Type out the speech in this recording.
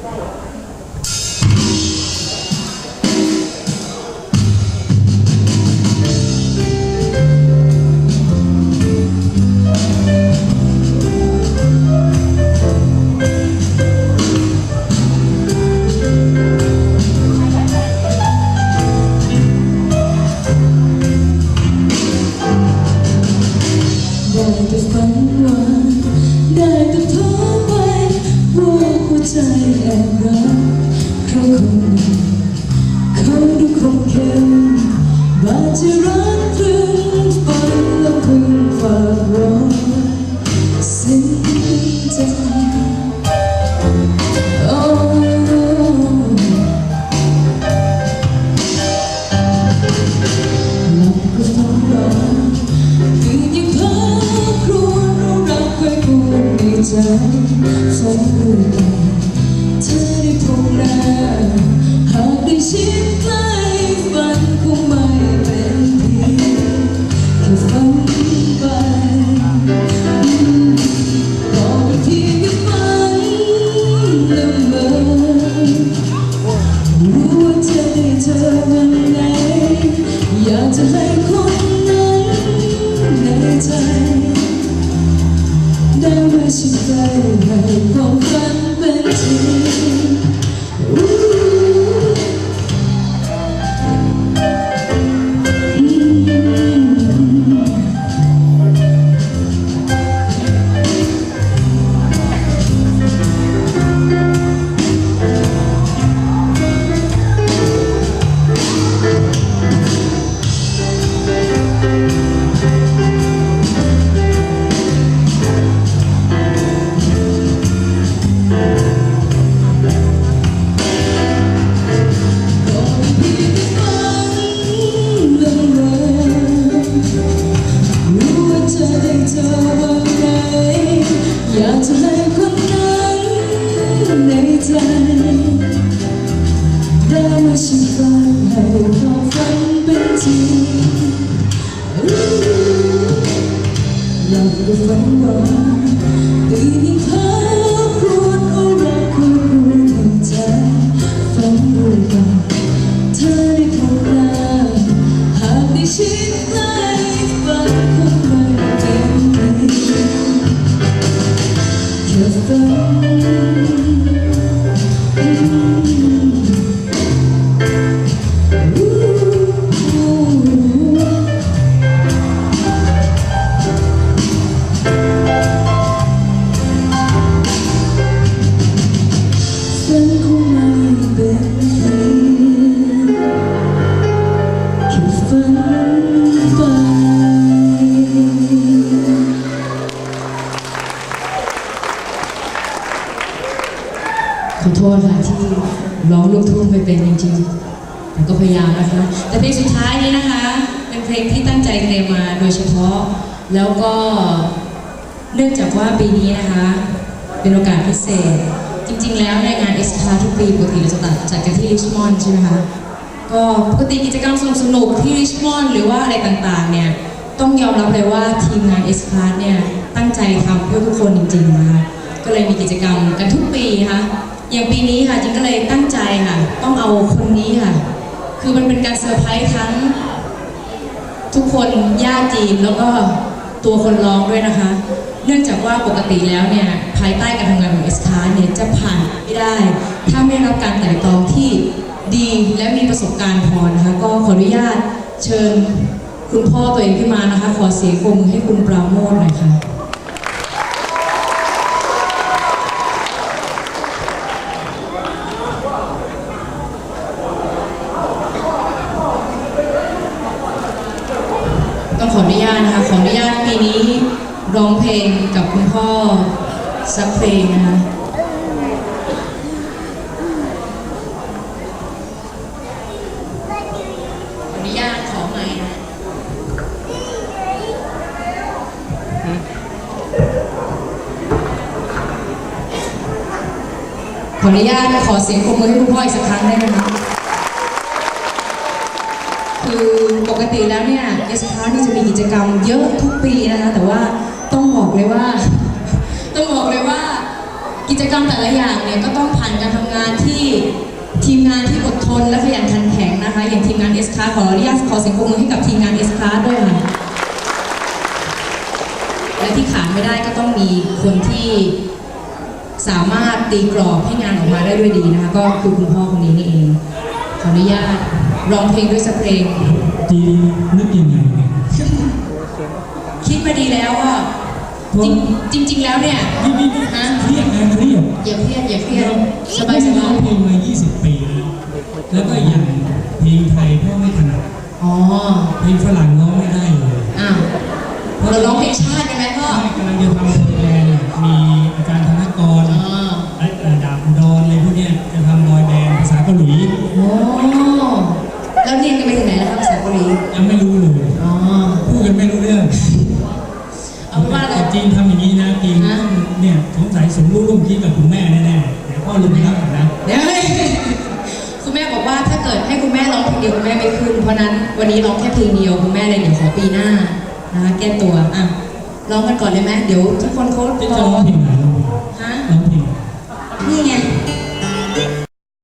ได้แต่ฝัน จะรักตรึงฝันแล้วคงฝากรอสิ้นใจโอ้หลับก็ฝันร้อนตื่นยังเพ้อครวญเรารักเคยพูดในใจฝันรู้กันเธอได้พบหน้าหากได้ชิดใกล้ฝันคงไม่ จะได้เจอวันไหนอยากจะให้คนนั้นในใจได้มาชิดฝันให้ความฝันเป็นจริงหลับก็ฝันว่าตื่น ษค่ะที่ร้องลูกทุ่งไม่เป็นจริงๆแต่ก็พยายามนะคะ แต่เพลงสุดท้ายนี้นะคะ เป็นเพลงที่ตั้งใจเตรียมมาโดยเฉพาะ แล้วก็เนื่องจากว่าปีนี้นะคะ เป็นโอกาสพิเศษ จริงๆ แล้วในงานเอสคาทุกปีปกติเราจะจัดกันที่ริชมอนด์ใช่ไหมคะก็ปกติกิจกรรมสนุกที่ริชมอนด์หรือว่าอะไรต่างๆเนี่ยต้องยอมรับเลยว่าทีมงานเอสคาเนี่ยตั้งใจทำเพื่อทุกคนจริงๆนะคะก็เลยมีกิจกรรมกันทุกปีนะคะ อย่างปีนี้ค่ะจิงก็เลยตั้งใจค่ะ ต้องเอาคนนี้ค่ะ คือมันเป็นการเซอร์ไพรส์ทั้ง ทุกคนญาติจีนแล้วก็ตัวคนร้องด้วยนะคะ เนื่องจากว่าปกติแล้วเนี่ย ภายใต้การทำงานของเอสคาเนี่ยจะผ่านไม่ได้ ถ้าไม่รับการไต่ตองที่ดีและมีประสบการณ์พอนะคะ ก็ขออนุญาตเชิญคุณพ่อตัวเองขึ้นมานะคะ ขอเสียงปรบมือให้คุณปราโมทหน่อยค่ะ ต้ องขออนุญาตนะคะขออนุญาตปีนี้ร้องเพลงกับคุณพ่อสักเพลงนะคะขออนุญาตขอใหม่นะขออนุญาตขอเสียงปรบมือให้คุณพ่ออีกสักครั้งได้ไหมคะ คือปกติแล้วเนี่ยเอสพาร์นี่จะมีกิจกรรมเยอะทุกปีนะคะแต่ว่าต้องบอกเลยว่า ต้องบอกเลยว่า กิจกรรมแต่ละอย่างเนี่ยก็ต้องผ่านการทำงานที่ทีมงานที่อดทนและขยันขันแข็งนะคะ อย่างทีมงานเอสคาขออนุญาตขอเสียงปรบมือให้กับทีมงานเอสคาด้วยค่ะและที่ขาดไม่ได้ก็ต้องมีคนที่สามารถตีกรอบให้งานออกมาได้ด้วยดีนะคะ ก็คือคุณพ่อคนนี้นี่เองขออนุญาต ร้องเพลงด้วยสักเพลงจีนึกยังไงเนี่ยคิดมาดีแล้วว่าจริงจริง ๆ แล้วเนี่ยนี่นี่นี่ฮะเครียดนะเครียดอย่าเครียดอย่าเครียดสบายสร้บาองยเพลงมา 20 ปีแล้วแล้วก็อย่างเพลงไทยพ่อไม่ถนัดอ๋อเพลงฝรั่งร้องไม่ได้ เพราะว่าอะจริงทำอย่างนี้นะจริงเนี่ยสงสัยสมรู้ร่วมคิดกับคุณแม่แน่ๆเดี๋ยวพ่อลุงรับก่อนนะเดี๋ยวให้คุณแม่บอกว่าถ้าเกิดให้คุณแม่ร้องเพลงเดียวคุณแม่ไม่คืนเพราะนั้นวันนี้ร้องแค่เพลงเดียวคุณแม่เลยเดี๋ยวขอปีหน้านะคะแก้ตัวอะร้องกันก่อนเลยไหมเดี๋ยวทุกคนโเขาจะรร้อองเพลงไหนร้องเพลงฮะร้องเพลงนี่ไง